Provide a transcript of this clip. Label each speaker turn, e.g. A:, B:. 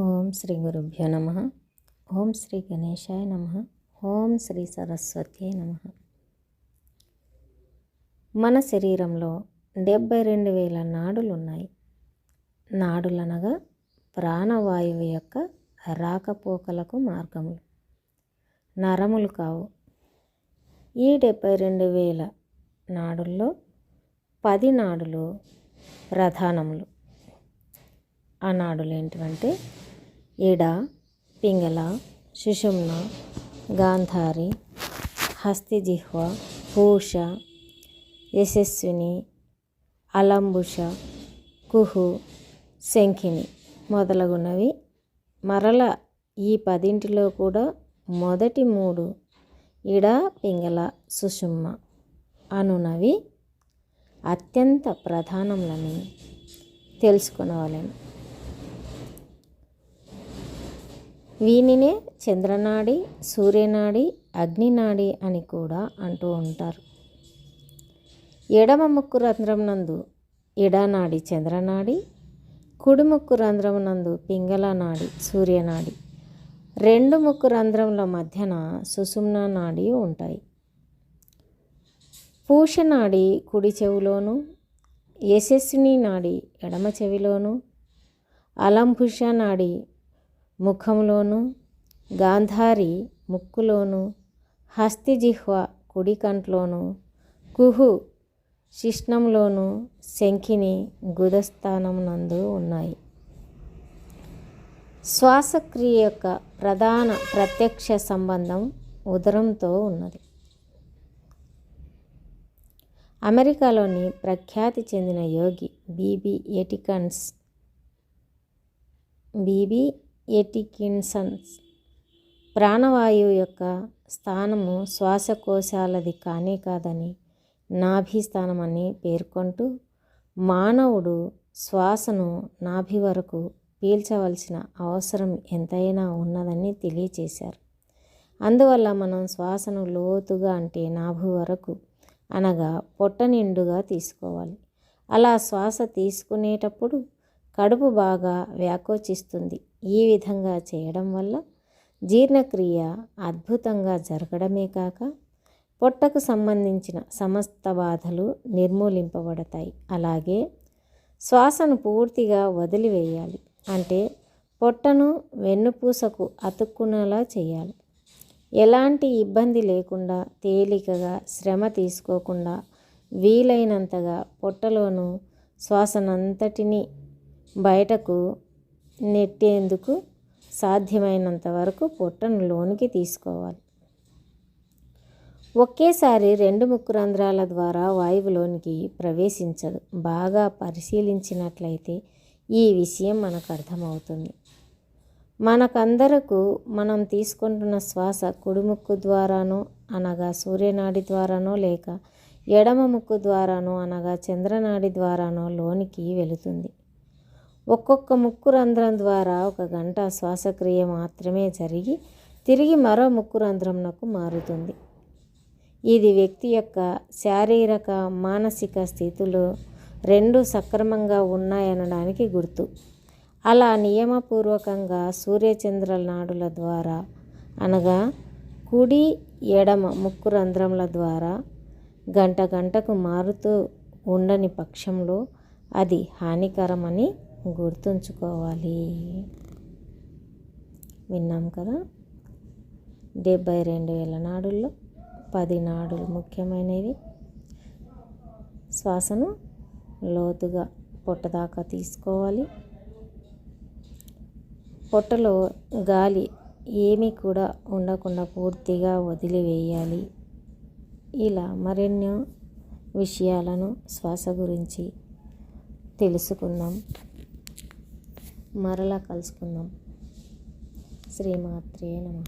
A: ఓం శ్రీ గురుభ్యో నమ. ఓం శ్రీ గణేశాయ నమ. ఓం శ్రీ సరస్వతి నమ. మన శరీరంలో డెబ్బై రెండు వేల నాడులు ఉన్నాయి నాడులనగా ప్రాణవాయువు యొక్క రాకపోకలకు మార్గములు. నరములు కావు. ఈ డెబ్బై రెండు వేల నాడుల్లో పది నాడులు ప్రధానములు. ఆ నాడులు ఏంటివంటే ఎడ పింగళ సుషుమ్న గాంధారి హస్తిజిహ్వ పూష యశస్విని అలంబుష కుహు శంఖిని మొదలగునవి. మరల ఈ పదింటిలో కూడా మొదటి మూడు ఇడ పింగళ సుషుమ్మ అనునవి. అత్యంత ప్రధానములని తెలుసుకునవలెను. వీనినే చంద్రనాడి సూర్యనాడి అగ్నినాడి అని కూడా అంటూ ఉంటారు. ఎడమ ముక్కు రంధ్రం నందు ఎడనాడి చంద్రనాడి కుడి ముక్కు రంధ్రం నందు పింగళ నాడి సూర్యనాడి. రెండు ముక్కు రంధ్రముల మధ్యన సుసుమ్న నాడి ఉంటాయి. పూషనాడి కుడి చెవిలోను యశస్విని నాడి ఎడమ చెవిలోను అలంభుష నాడి ముఖంలోను గాంధారి ముక్కులోను హస్తిజిహ్వ కుడికంట్లోను కుహు శిష్ణంలోను శంఖిని గుదస్థానం నందు ఉన్నాయి. శ్వాసక్రియ యొక్క ప్రధాన ప్రత్యక్ష సంబంధం ఉదరంతో ఉన్నది. అమెరికాలోని ప్రఖ్యాతి చెందిన యోగి బీబీ ఎటికన్స్ బీబీ ఎటికిన్సన్స్. ప్రాణవాయువు యొక్క స్థానము శ్వాసకోశాలది కానే కాదని నాభి స్థానమని పేర్కొంటూ మానవుడు శ్వాసను నాభి వరకు పీల్చవలసిన అవసరం ఎంతైనా ఉన్నదని తెలియచేశారు. అందువల్ల మనం శ్వాసను లోతుగా అంటే నాభి వరకు అనగా పొట్ట నిండుగా తీసుకోవాలి. అలా శ్వాస తీసుకునేటప్పుడు కడుపు బాగా వ్యాకోచిస్తుంది. ఈ విధంగా చేయడం వల్ల జీర్ణక్రియ అద్భుతంగా జరగడమే కాక పొట్టకు సంబంధించిన సమస్త బాధలు నిర్మూలింపబడతాయి. అలాగే శ్వాసను పూర్తిగా వదిలివేయాలి. అంటే పొట్టను వెన్నుపూసకు అతుక్కునేలా చేయాలి. ఎలాంటి ఇబ్బంది లేకుండా తేలికగా శ్రమ తీసుకోకుండా వీలైనంతగా పొట్టలోను శ్వాసనంతటిని బయటకు నెట్టేందుకు సాధ్యమైనంత వరకు పొట్టను లోనికి తీసుకోవాలి. ఒకేసారి రెండు ముక్కు రంధ్రాల ద్వారా వాయువులోనికి ప్రవేశించదు. బాగా పరిశీలించినట్లయితే ఈ విషయం మనకు అర్థమవుతుంది. మనకందరకు మనం తీసుకుంటున్న శ్వాస కుడిముక్కు ద్వారానో అనగా సూర్యనాడి ద్వారానో లేక ఎడమ ముక్కు ద్వారానో అనగా చంద్రనాడి ద్వారానో లోనికి వెళుతుంది. ఒక్కొక్క ముక్కు రంధ్రం ద్వారా ఒక గంట శ్వాసక్రియ మాత్రమే జరిగి తిరిగి మరో ముక్కు రంధ్రంనకు మారుతుంది. ఇది వ్యక్తి యొక్క శారీరక మానసిక స్థితులు రెండు సక్రమంగా ఉన్నాయనడానికి గుర్తు. అలా నియమపూర్వకంగా సూర్యచంద్ర నాడుల ద్వారా అనగా కుడి ఎడమ ముక్కు రంధ్రముల ద్వారా గంట గంటకు మారుతూ ఉండని పక్షంలో అది హానికరమని గుర్తుంచుకోవాలి. విన్నాం కదా? డెబ్బై రెండు వేల నాడుల్లో పది నాడులు ముఖ్యమైనవి. శ్వాసను లోతుగా పొట్టదాకా తీసుకోవాలి. పొట్టలో గాలి ఏమీ కూడా ఉండకుండా పూర్తిగా వదిలివేయాలి. ఇలా మరెన్నో విషయాలను శ్వాస గురించి తెలుసుకుందాం. మరలా కలుసుకుందాం. శ్రీమాత్రే నమ.